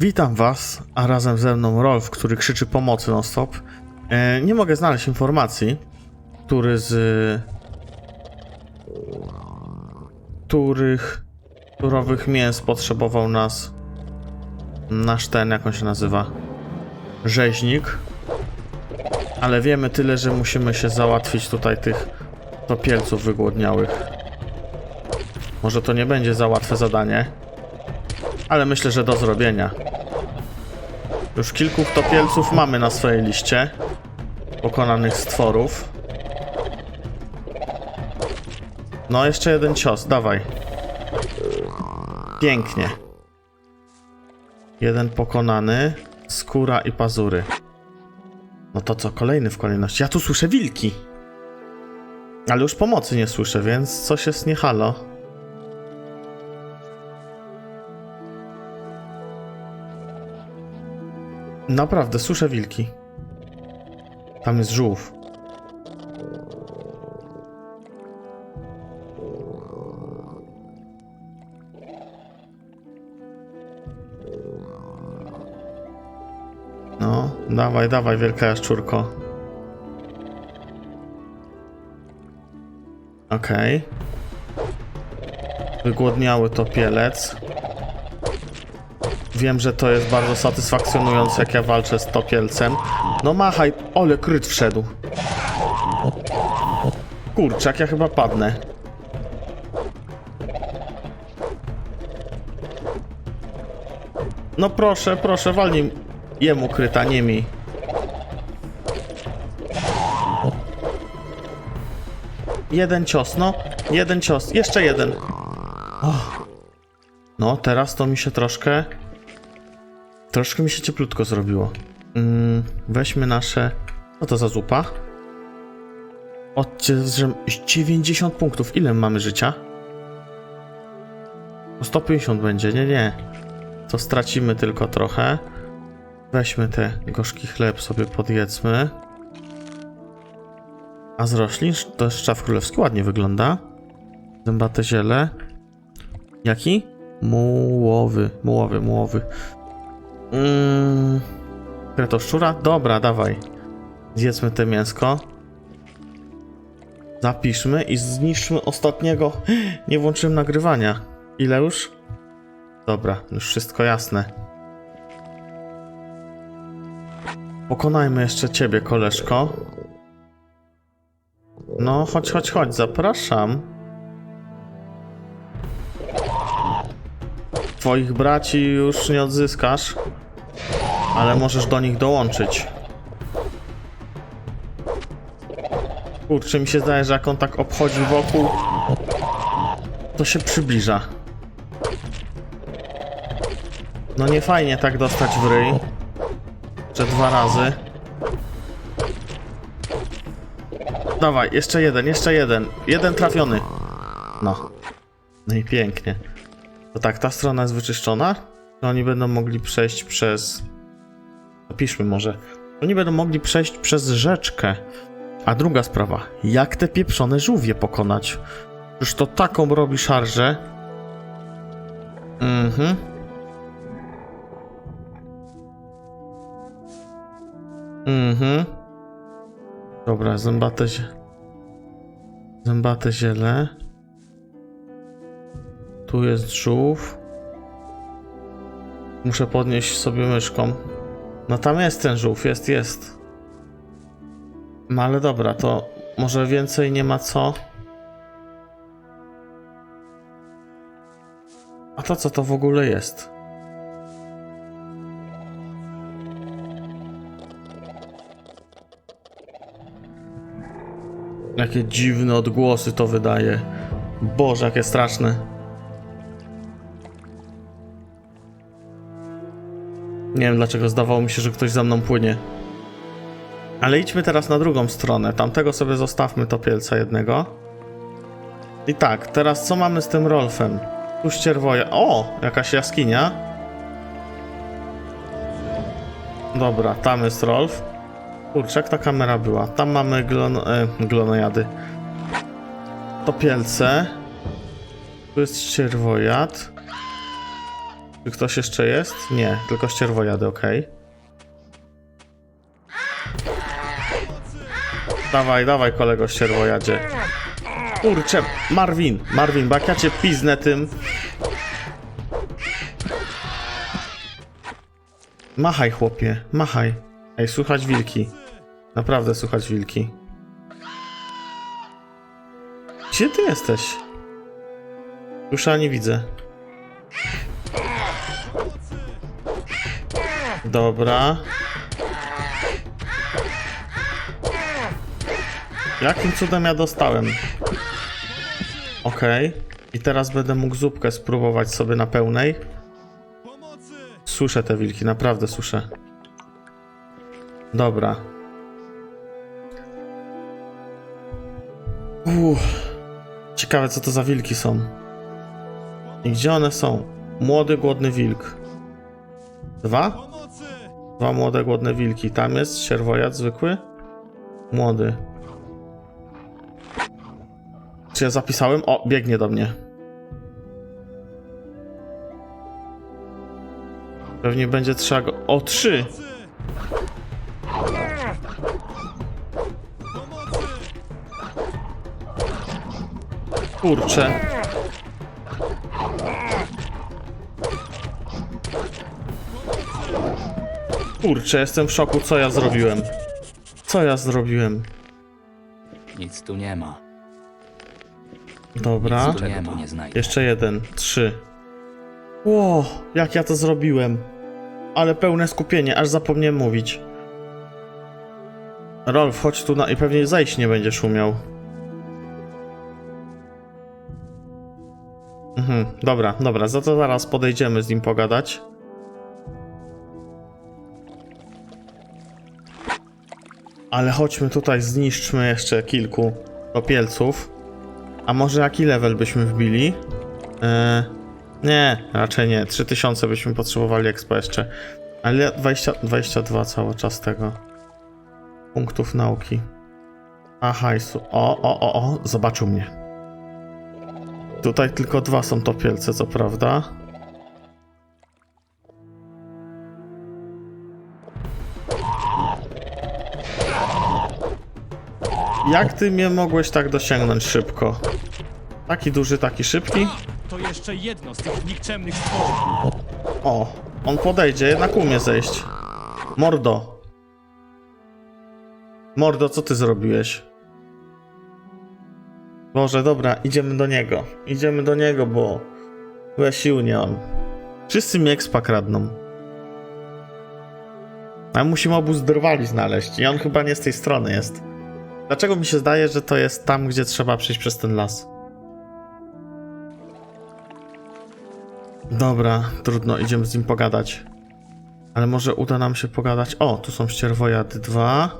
Witam Was, a razem ze mną Rolf, który krzyczy pomocy non stop. E, nie mogę znaleźć informacji, który z... których surowych mięs potrzebował nas nasz ten, jak on się nazywa, rzeźnik. Ale wiemy tyle, że musimy się załatwić tutaj tych topielców wygłodniałych. Może to nie będzie za łatwe zadanie, ale myślę, że do zrobienia. Już kilku topielców mamy na swojej liście pokonanych stworów. No, jeszcze jeden cios, dawaj. Pięknie. Jeden pokonany, skóra i pazury. No to co, kolejny w kolejności. Ja tu słyszę wilki. Ale już pomocy nie słyszę, więc coś jest nie halo. Naprawdę, słyszę wilki. Tam jest żółw. No, dawaj, dawaj, wielka jaszczurko. Okej. Wygłodniały topielec. Wiem, że to jest bardzo satysfakcjonujące, jak ja walczę z topielcem. No machaj, ole kryt wszedł. Kurczak, ja chyba padnę. No proszę, proszę, walnij jemu kryta, nie mi. Jeden cios, no. Jeden cios, jeszcze jeden. Och. No, teraz to mi się troszkę... Troszkę mi się cieplutko zrobiło. Mm, weźmy nasze... Co to za zupa? Odcie, że 90 punktów. Ile mamy życia? No 150 będzie, nie, nie. To stracimy tylko trochę. Weźmy te gorzki chleb sobie podjedzmy. A z roślin to szczaw królewski, ładnie wygląda. Zębate ziele. Jaki? Mułowy, mułowy, mułowy. Mmm. Kreto szczura? Dobra, dawaj. Zjedzmy te mięsko. Zapiszmy i zniszczmy ostatniego. Nie włączyłem nagrywania. Ile już? Dobra, już wszystko jasne. Pokonajmy jeszcze ciebie, koleżko. No, chodź, chodź, chodź, zapraszam. Twoich braci już nie odzyskasz, ale możesz do nich dołączyć. Kurczę, mi się zdaje, że jak on tak obchodzi wokół, to się przybliża. No nie fajnie tak dostać w ryj. Że dwa razy. Dawaj, jeszcze jeden, jeszcze jeden. Jeden trafiony. No. No i pięknie. To tak, ta strona jest wyczyszczona? To oni będą mogli przejść przez... Napiszmy może. Oni będą mogli przejść przez rzeczkę. A druga sprawa, jak te pieprzone żółwie pokonać? Już to taką robi szarżę. Mhm. Mhm. Dobra, zębate zie... Zębate ziele. Tu jest żółw. Muszę podnieść sobie myszką. No tam jest ten żółw, jest, jest. No ale dobra, to może więcej nie ma co. A to co to w ogóle jest? Jakie dziwne odgłosy to wydaje. Boże, jakie straszne. Nie wiem dlaczego zdawało mi się, że ktoś za mną płynie. Ale idźmy teraz na drugą stronę. Tamtego sobie zostawmy topielca jednego. I tak, teraz co mamy z tym Rolfem? Tu ścierwoja. O! Jakaś jaskinia. Dobra, tam jest Rolf. Kurczę, jak ta kamera była? Tam mamy glon, e, glonojady. Topielce. Tu jest ścierwojad. Czy ktoś jeszcze jest? Nie, tylko ścierwojady, okej. Dawaj, dawaj kolego ścierwojadzie. Kurczę, Marvin, Marvin, bo jak ja cię piznę tym... Machaj chłopie, machaj. Ej, słuchać wilki. Naprawdę słuchać wilki. Gdzie ty jesteś? Już ja nie widzę. Dobra. Jakim cudem ja dostałem? Okej. I teraz będę mógł zupkę spróbować sobie na pełnej. Słyszę te wilki, naprawdę słyszę. Dobra. Uff. Ciekawe co to za wilki są. I gdzie one są? Młody, głodny wilk. Dwa? Dwa młode, głodne wilki. Tam jest sierwojad zwykły? Młody. Czy ja zapisałem? O, biegnie do mnie. Pewnie będzie trzeba go... O, trzy! Kurczę. Kurczę, jestem w szoku, co ja zrobiłem. Co ja zrobiłem? Nic tu nie ma. Dobra. Nic tu nie ma. Nie znajdę. Jeszcze jeden, trzy. Ło, jak ja to zrobiłem. Ale pełne skupienie, aż zapomniałem mówić. Rolf, chodź tu na... i pewnie zejść nie będziesz umiał. Mhm, dobra, dobra, za to zaraz podejdziemy z nim pogadać. Ale chodźmy tutaj, zniszczmy jeszcze kilku topielców. A może jaki level byśmy wbili? Eee, nie, raczej nie. 3000 byśmy potrzebowali expa jeszcze. Ale 20, 22 cały czas tego. Punktów nauki. A hajsu. O, o, o, o, zobaczył mnie. Tutaj tylko dwa są topielce, co prawda. Jak ty mnie mogłeś tak dosięgnąć szybko? Taki duży, taki szybki? To jeszcze jedno z tych nikczemnych stworzeń. O, on podejdzie, jednak umie zejść. Mordo. Mordo, co ty zrobiłeś? Boże, dobra, idziemy do niego. Idziemy do niego, bo... Chyba sił nie mam. Wszyscy mi expa kradną. A musimy obóz drwali znaleźć i on chyba nie z tej strony jest. Dlaczego mi się zdaje, że to jest tam, gdzie trzeba przejść przez ten las? Dobra, trudno, idziemy z nim pogadać. Ale może uda nam się pogadać. O, tu są ścierwojady dwa.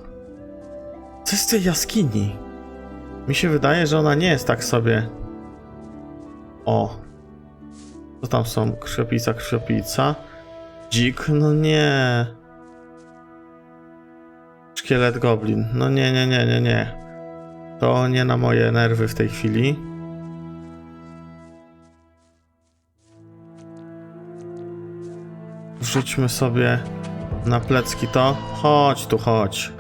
Co jest w tej jaskini? Mi się wydaje, że ona nie jest tak sobie. O. Co tam są? Krwiopica, krwiopica. Dzik? No nie. Szkielet goblin. No nie, nie, nie, nie, nie. To nie na moje nerwy w tej chwili. Wrzućmy sobie na plecki to. Chodź tu, chodź.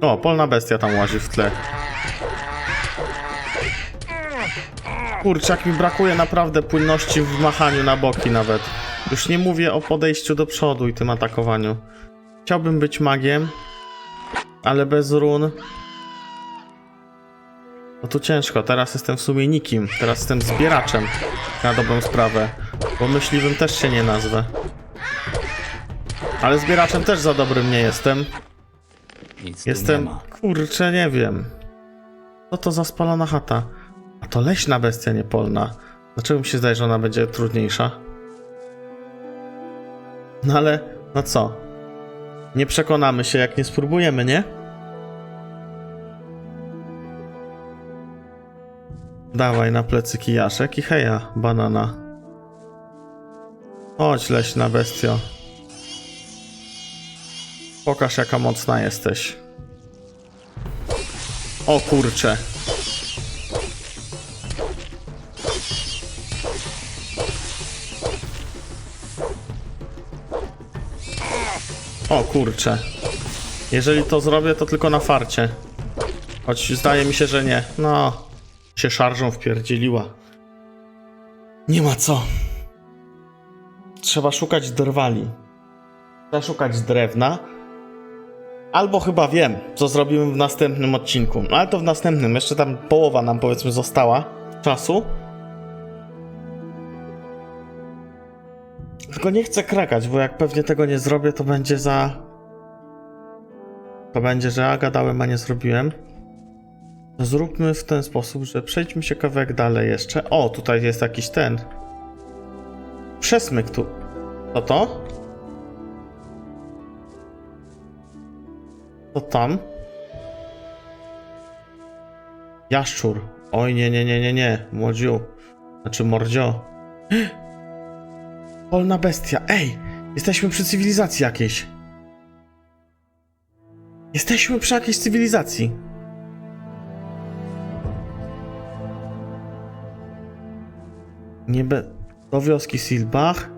O, polna bestia tam łazi w tle. Kurczę, jak mi brakuje naprawdę płynności w machaniu na boki nawet. Już nie mówię o podejściu do przodu i tym atakowaniu. Chciałbym być magiem, ale bez run. No to ciężko, teraz jestem w sumie nikim. Teraz jestem zbieraczem na dobrą sprawę. Bo myśliwym też się nie nazwę. Ale zbieraczem też za dobrym nie jestem. Nic tu nie Jestem, ma. kurczę, nie wiem. Co to za spalona chata? A to leśna bestia, nie polna. Dlaczego mi się zdaje, że ona będzie trudniejsza? No ale, no co? Nie przekonamy się, jak nie spróbujemy, nie? Dawaj na plecy kijaszek i heja, banana. Chodź, leśna bestio. Pokaż, jaka mocna jesteś. O kurcze. O kurczę. Jeżeli to zrobię, to tylko na farcie. Choć zdaje mi się, że nie. No, się szarżą wpierdzieliła. Nie ma co. Trzeba szukać drwali. Trzeba szukać drewna. Albo chyba wiem, co zrobimy w następnym odcinku. No, Ale to w następnym. Jeszcze tam połowa nam powiedzmy została czasu. Tylko nie chcę krakać, bo jak pewnie tego nie zrobię, to będzie za. To będzie, że ja gadałem, a nie zrobiłem. Zróbmy w ten sposób, że przejdźmy się kawałek dalej jeszcze. O, tutaj jest jakiś ten. Przesmyk tu. To to? To tam? Jaszczur. Oj, nie, nie, nie, nie, nie. Młodziu. Znaczy mordzio. Polna bestia. Ej! Jesteśmy przy cywilizacji jakiejś. Jesteśmy przy jakiejś cywilizacji. Nie be... Do wioski Silbach,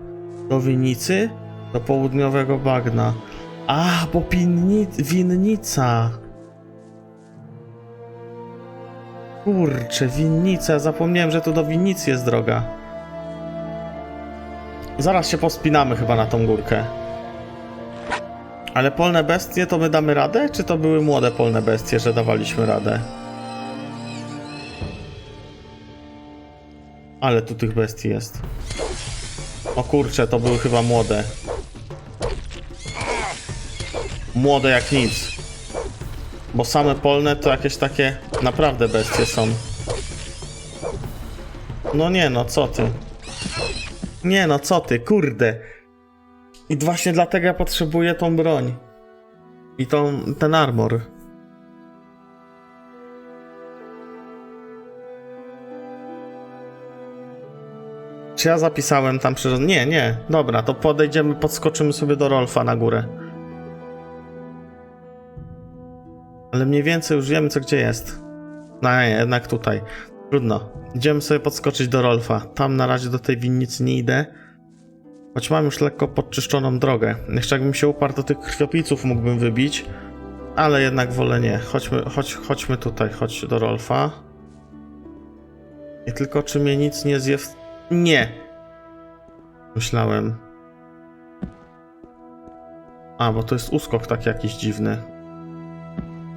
do Winicy, do południowego Bagna. A, bo pinni... winnica. Kurczę, winnica. Zapomniałem, że tu do winnicy jest droga. Zaraz się pospinamy chyba na tą górkę. Ale polne bestie to my damy radę? Czy to były młode polne bestie, że dawaliśmy radę? Ale tu tych bestii jest. O kurczę, to były chyba młode. Młode jak nic. Bo same polne to jakieś takie naprawdę bestie są. No nie no, co ty? Nie no, co ty, kurde. I właśnie dlatego ja potrzebuję tą broń. I tą, ten armor. Czy ja zapisałem tam przecież... Nie, nie. Dobra, to podejdziemy, podskoczymy sobie do Rolfa na górę. Ale mniej więcej już wiemy, co gdzie jest. No jednak tutaj. Trudno. Idziemy sobie podskoczyć do Rolfa. Tam na razie do tej winnicy nie idę. Choć mam już lekko podczyszczoną drogę. Jeszcze jakbym się uparł do tych krwiopijców mógłbym wybić. Ale jednak wolę nie. Chodźmy, chodź, chodźmy tutaj, chodź do Rolfa. I tylko czy mnie nic nie zje... W... Nie! Myślałem. A, bo to jest uskok taki jakiś dziwny.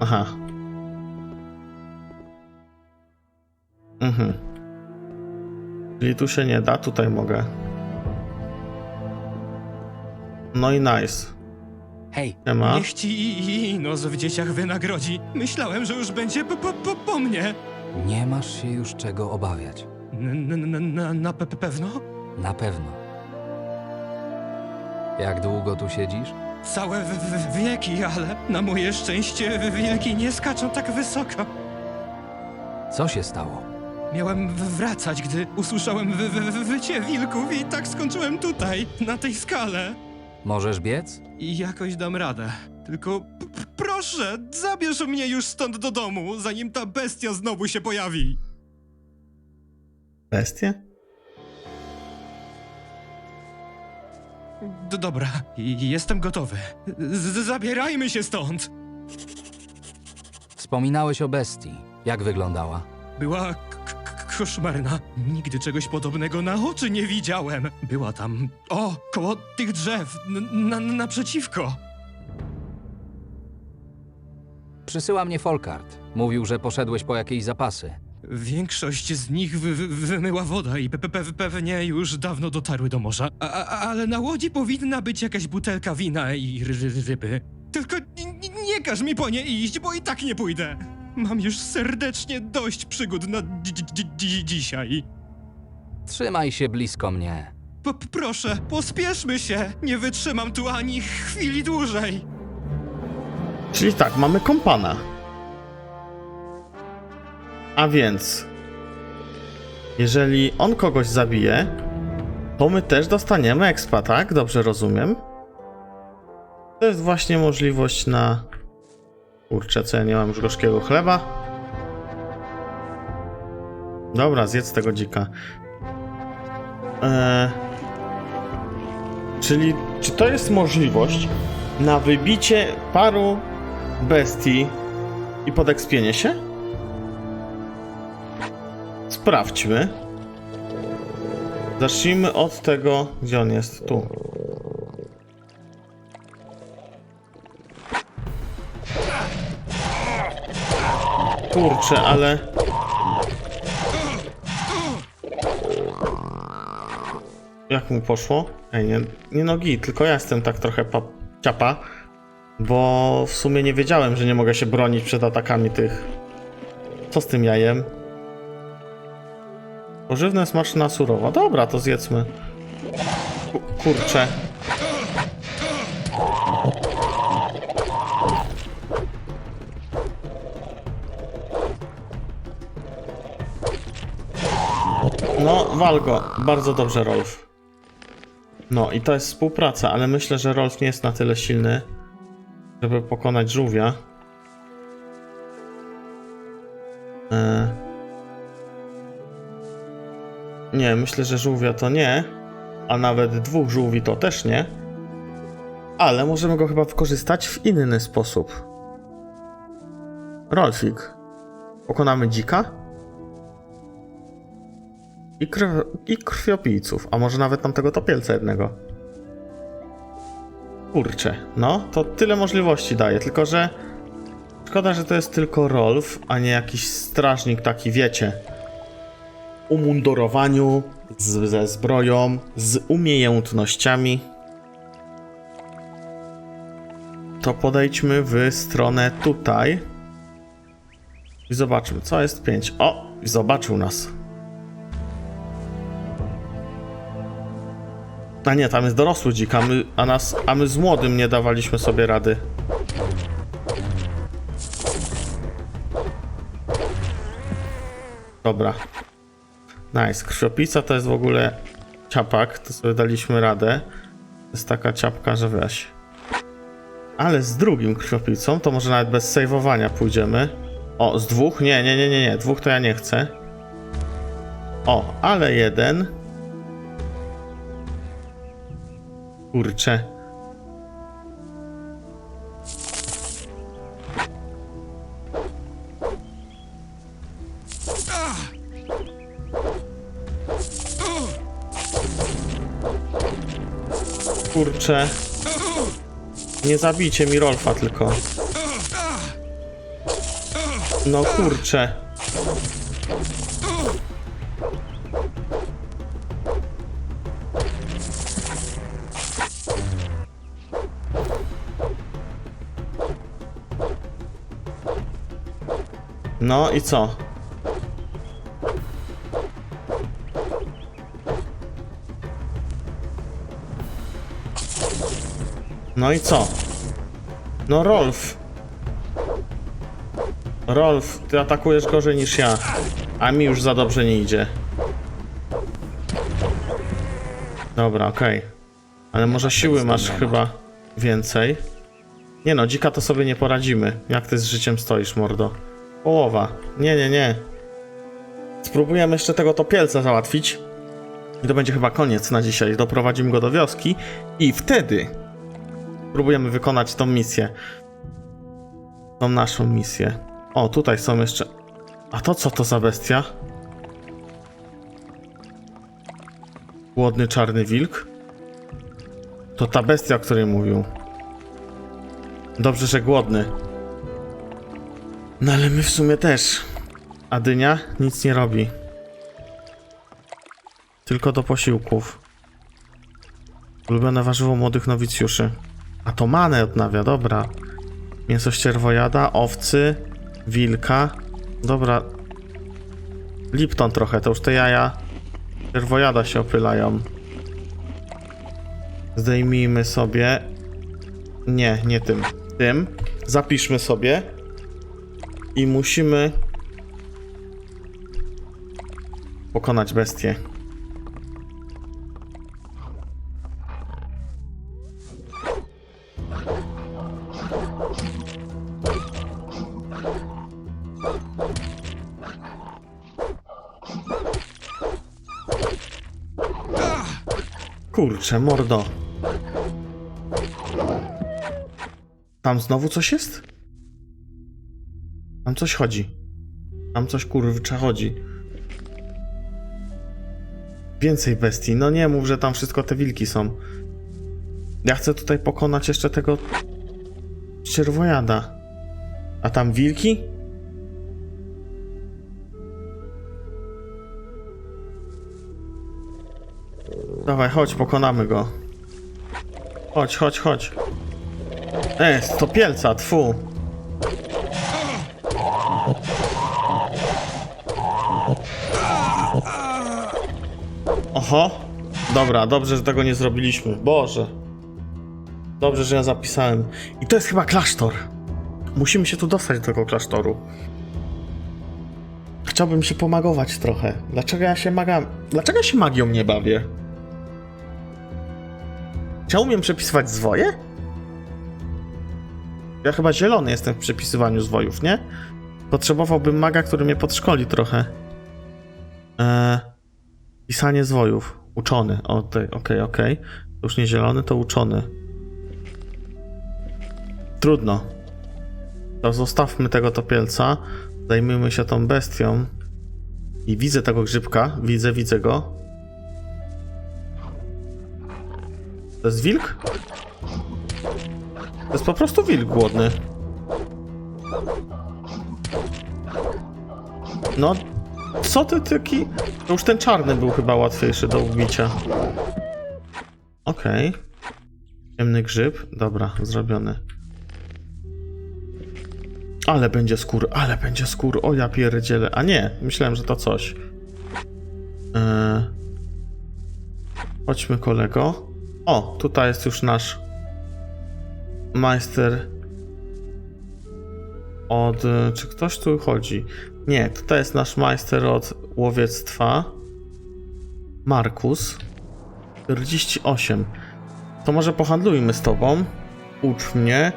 Aha. Mhm. Czyli tu się nie da, tutaj mogę. No i nice. Hej, Nie ma. Niech ci Inos w dzieciach wynagrodzi. Myślałem, że już będzie po, po, po, po mnie. nie masz się już czego obawiać. N- n- n- na, na pe- pewno? Na pewno. Jak długo tu siedzisz? Całe w, w, wieki, ale na moje szczęście w- wilki nie skaczą tak wysoko. Co się stało? Miałem wracać, gdy usłyszałem wy, wy, wy, wycie wilków i tak skończyłem tutaj, na tej skale. Możesz biec? I jakoś dam radę. Tylko proszę, zabierz mnie już stąd do domu, zanim ta bestia znowu się pojawi. Bestie? D dobra, i- jestem gotowy. Z zabierajmy się stąd. Wspominałeś o bestii. Jak wyglądała? Była koszmarna. Nigdy czegoś podobnego na oczy nie widziałem. Była tam, o, koło tych drzew, n- na, naprzeciwko. Przysyła mnie Folkart. Mówił, że poszedłeś po jakieś zapasy. Większość z nich wy, wy, wymyła woda i pe, pe, pe, pewnie już dawno dotarły do morza. A, a, ale na łodzi powinna być jakaś butelka wina i ry, ry, ryby. Tylko n- n- nie każ mi po nie iść, bo i tak nie pójdę. Mam już serdecznie dość przygód na dzi- dzi- dzi- dzisiaj. Trzymaj się blisko mnie. P proszę, pospieszmy się. Nie wytrzymam tu ani chwili dłużej. Czyli tak, mamy kompana. A więc, jeżeli on kogoś zabije, to my też dostaniemy expa, tak? Dobrze rozumiem? To jest właśnie możliwość na... Kurczę, co ja nie mam już gorzkiego chleba? Dobra, zjedz tego dzika. Eee, czyli, czy to jest możliwość, na wybicie paru bestii i podekspienie się? Sprawdźmy. Zacznijmy od tego, gdzie on jest. Tu. Kurczę, ale... Jak mu poszło? Ej, nie, nie nogi, tylko ja jestem tak trochę pa, ciapa, bo w sumie nie wiedziałem, że nie mogę się bronić przed atakami tych. Co z tym jajem? Pożywne, smaczne, surowo. Dobra, to zjedzmy. Ku- Kurczę. Wal go. Bardzo dobrze, Rolf. No i to jest współpraca, ale myślę, że Rolf nie jest na tyle silny, żeby pokonać żółwia. E... Nie, myślę, że żółwia to nie, a nawet dwóch żółwi to też nie. Ale możemy go chyba wykorzystać w inny sposób. Rolfik. Pokonamy dzika? I, krw I krwiopijców, a może nawet tamtego topielca jednego. Kurczę, no to tyle możliwości daje, tylko że szkoda, że to jest tylko Rolf, a nie jakiś strażnik taki, wiecie, umundurowaniu, z, ze zbroją, z umiejętnościami. To podejdźmy w stronę tutaj i zobaczmy, co jest 5. O, zobaczył nas. A nie, tam jest dorosły dzik, a my, a, nas, a my z młodym nie dawaliśmy sobie rady. Dobra. Nice. Krwiopica to jest w ogóle ciapak, to sobie daliśmy radę. To jest taka ciapka, że weź. Ale z drugim krwiopicą to może nawet bez sejwowania pójdziemy. O, z dwóch? Nie, nie, nie, nie, nie. Dwóch to ja nie chcę. O, ale jeden. Kurczę. Kurczę. Nie zabijcie mi Rolfa tylko. No kurczę. No i co? No i co? No Rolf. Rolf, ty atakujesz gorzej niż ja. A mi już za dobrze nie idzie. Dobra, okej. Ale może siły masz chyba więcej. Nie no, dzika to sobie nie poradzimy. Jak ty z życiem stoisz, mordo? Połowa. Nie, nie, nie. Spróbujemy jeszcze tego topielca załatwić. I to będzie chyba koniec na dzisiaj. Doprowadzimy go do wioski i wtedy spróbujemy wykonać tą misję. Tą naszą misję. O, tutaj są jeszcze... A to co to za bestia? Głodny czarny wilk? To ta bestia, o której mówił. Dobrze, że głodny. No ale my w sumie też. A dynia nic nie robi. Tylko do posiłków. Ulubione warzywo młodych nowicjuszy. A to manę odnawia, dobra. Mięso ścierwojada, owcy, wilka. Dobra. Lipton trochę, to już te jaja ścierwojada się opylają. Zdejmijmy sobie. Nie, nie tym. Tym. Zapiszmy sobie. I musimy pokonać bestię. Kurczę, mordo. Tam znowu coś jest? Coś chodzi. Tam coś kurczę chodzi. Więcej bestii. No nie mów, że tam wszystko te wilki są. Ja chcę tutaj pokonać jeszcze tego czerwojada. A tam wilki? Dawaj, chodź, pokonamy go. Chodź, chodź, chodź. E, to pielca, tfu. Oho. Dobra, dobrze, że tego nie zrobiliśmy. Boże. Dobrze, że ja zapisałem. I to jest chyba klasztor. Musimy się tu dostać do tego klasztoru. Chciałbym się pomagować trochę. Dlaczego ja się magam... Dlaczego ja się magią nie bawię? Czy ja umiem przepisywać zwoje? Ja chyba zielony jestem w przepisywaniu zwojów, nie? Potrzebowałbym maga, który mnie podszkoli trochę. Eee, pisanie zwojów. Uczony. Okej, okej, okej. To już nie zielony, to uczony. Trudno. To zostawmy tego topielca. Zajmijmy się tą bestią. I widzę tego grzybka. Widzę, widzę go. To jest wilk? To jest po prostu wilk głodny. No, co ty taki... To już ten czarny był chyba łatwiejszy do ubicia. Okej. Ciemny grzyb. Dobra, zrobiony. Ale będzie skór, ale będzie skór. O ja pierdzielę. A nie, myślałem, że to coś. Eee... Chodźmy kolego. O, tutaj jest już nasz majster od... Czy ktoś tu chodzi? Nie, tutaj jest nasz majster od łowiectwa. Markus. 48. To może pohandlujmy z tobą. Ucz mnie.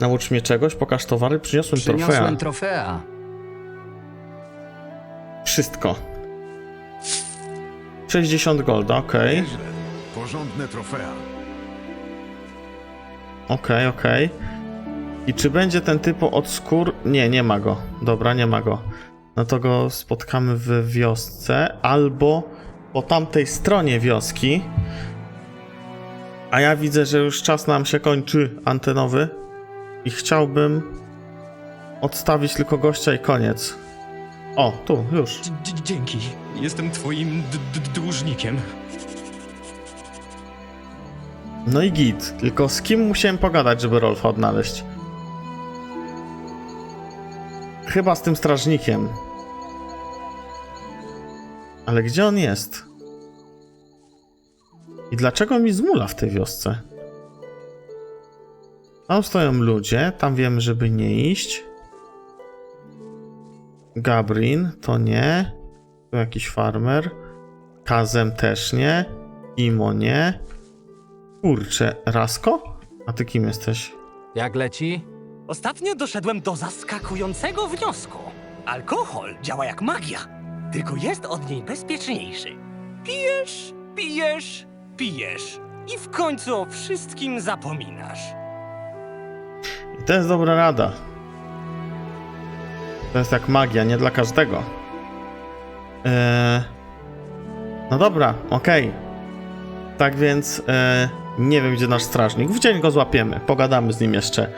Naucz mnie czegoś, pokaż towary. Przyniosłem, trofea. Przyniosłem trofea. Wszystko. 60 golda, okej. Nieźle. Porządne trofea. Okej, okej. I czy będzie ten typu od skór? Nie, nie ma go. Dobra, nie ma go. No to go spotkamy w wiosce albo po tamtej stronie wioski. A ja widzę, że już czas nam się kończy antenowy i chciałbym odstawić tylko gościa i koniec. O, tu, już. D- dzięki. Jestem twoim dłużnikiem. No i git. Tylko z kim musiałem pogadać, żeby Rolfa odnaleźć? Chyba z tym strażnikiem. Ale gdzie on jest? I dlaczego mi zmula w tej wiosce? Tam stoją ludzie, tam wiemy, żeby nie iść. Gabrin to nie. Tu jakiś farmer. Kazem też nie. Imo nie. Kurczę, Rasko? A ty kim jesteś? Jak leci? Ostatnio doszedłem do zaskakującego wniosku. Alkohol działa jak magia, tylko jest od niej bezpieczniejszy. Pijesz, pijesz, pijesz i w końcu o wszystkim zapominasz. I to jest dobra rada. To jest jak magia, nie dla każdego. Eee... No dobra, okej. Tak więc e, nie wiem, gdzie nasz strażnik. W dzień go złapiemy, pogadamy z nim jeszcze.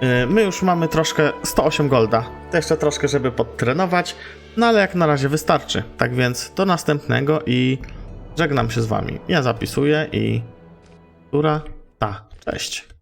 E, my już mamy troszkę 108 golda. To jeszcze troszkę, żeby podtrenować, no ale jak na razie wystarczy. Tak więc do następnego i żegnam się z wami. Ja zapisuję i... Która? Ta. Cześć.